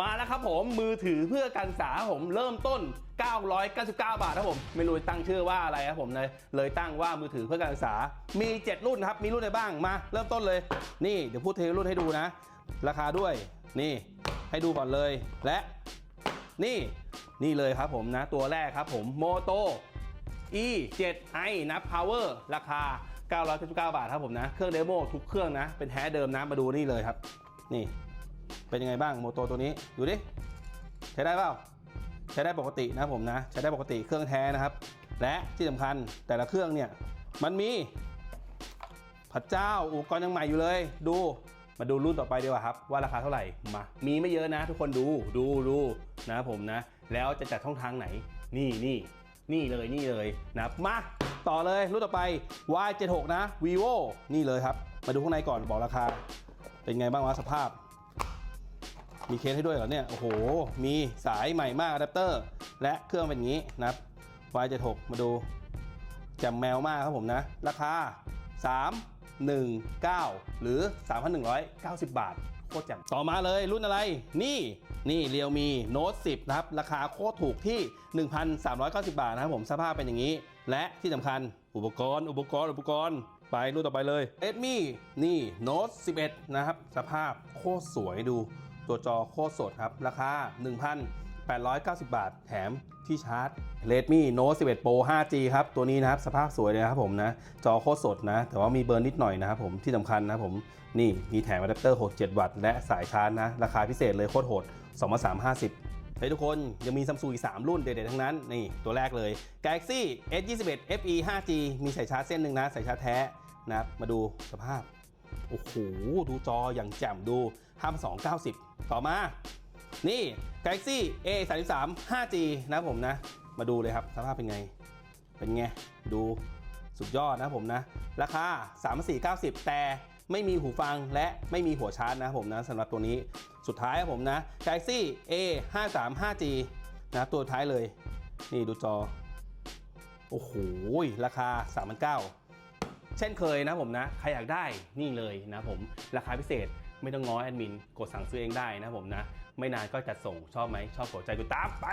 มาแล้วครับผมมือถือเพื่อการศึกษาผมเริ่มต้น 999 บาทครับผม ไม่รู้ตั้งชื่อว่าอะไรครับผมเลยเลยตั้งว่ามือถือเพื่อการศึกษา มี 7 รุ่นครับ มีรุ่นอะไรบ้างมา เริ่มต้นเลย นี่เดี๋ยวพูดเทรุ่นให้ดูนะ ราคาด้วยนี่ให้ดูก่อนเลยและนี่นี่เลยครับผมนะ ตัวแรกครับผมโมโต e 7 i นะ power ราคา 999 บาทครับผมนะ เครื่องเดโมทุกเครื่องนะ เป็นแท้เดิมนะมาดูนี่เลยครับ นี่ เป็นยังไงบ้างโมโตตัวนี้ดูดิใช้ได้เปล่าใช้ได้ปกตินะผมนะใช้ได้ปกติเครื่องแท้นะครับ และที่สำคัญแต่ละเครื่องเนี่ยมันมีพระเจ้าอุปกรณ์ยังใหม่อยู่เลย ดูมาดูรุ่นต่อไปดีกว่าครับ ว่าราคาเท่าไหร่มามีไม่เยอะนะ ทุกคนดูดูดูนะผมนะ แล้วจะจัดช่องทางไหน นี่นี่นี่เลยนี่เลยนะมาต่อเลยรุ่นต่อไป Y76 นะ vivo นี่เลยครับ มาดูข้างในก่อนบอกราคา เป็นไงบ้างวะสภาพ มีเคสให้ด้วยเหรอเนี่ย โอ้โห มีสายใหม่มากอะแดปเตอร์ และเครื่องเป็นอย่างนี้นะครับ Y76 มาดูแจ่มแมวมากครับผมนะ ราคา 319 หรือ 3,190 บาท โคตรแจ่มต่อมาเลยรุ่นอะไร นี่ นี่เรียวมี Note 10 นะครับ ราคาโคตรถูกที่ 1,390 บาทนะครับผม สภาพเป็นอย่างนี้ และที่สำคัญอุปกรณ์ อุปกรณ์ อุปกรณ์ไปรุ่นต่อไปเลย Redmi นี่ Note 11 นะครับ สภาพโคตรสวยดู ตัวจอโคตรสดครับ ราคา 1,890 บาท แถมที่ชาร์จ Redmi Note 11 Pro 5G ครับ ตัวนี้นะครับ สภาพสวยเลยนะครับผมนะ จอโคตรสดนะ แต่ว่ามีเบิร์นนิดหน่อยนะครับผมที่สำคัญนะผมนี่มีแถมอะแดปเตอร์67 วัตต์และสายชาร์จนะ ราคาพิเศษเลยโคตรโหด2350เฮ้ยทุกคนยังมีซัมซุงอีก 3 รุ่นเด็ดๆ ทั้งนั้น นี่ตัวแรกเลย Galaxy S21 FE 5G มีสายชาร์จเส้นหนึ่งนะ สายชาร์จแท้นะครับมาดูสภาพ โอ้โห ดูจออย่างแจ่มดู5290 ต่อมา นี่ Galaxy A 3 3 5G นะผมนะ มาดูเลยครับ สภาพเป็นไง เป็นไง ดูสุดยอดนะผมนะ ราคา 3490 แต่ไม่มีหูฟังและไม่มีหัวชาร์จนะผมนะสำหรับตัวนี้สุดท้ายครับผมนะ Galaxy A 5 3 5G นะตัวท้ายเลย นี่ดูจอ โอ้โห ราคา 3,900เช่นเคยนะผมนะ ใครอยากได้นี่เลยนะผม ราคาพิเศษ ไม่ต้องง้อแอดมิน กดสั่งซื้อเองได้นะผมนะ ไม่นานก็จัดส่งชอบไหมชอบกดใจกูตามไป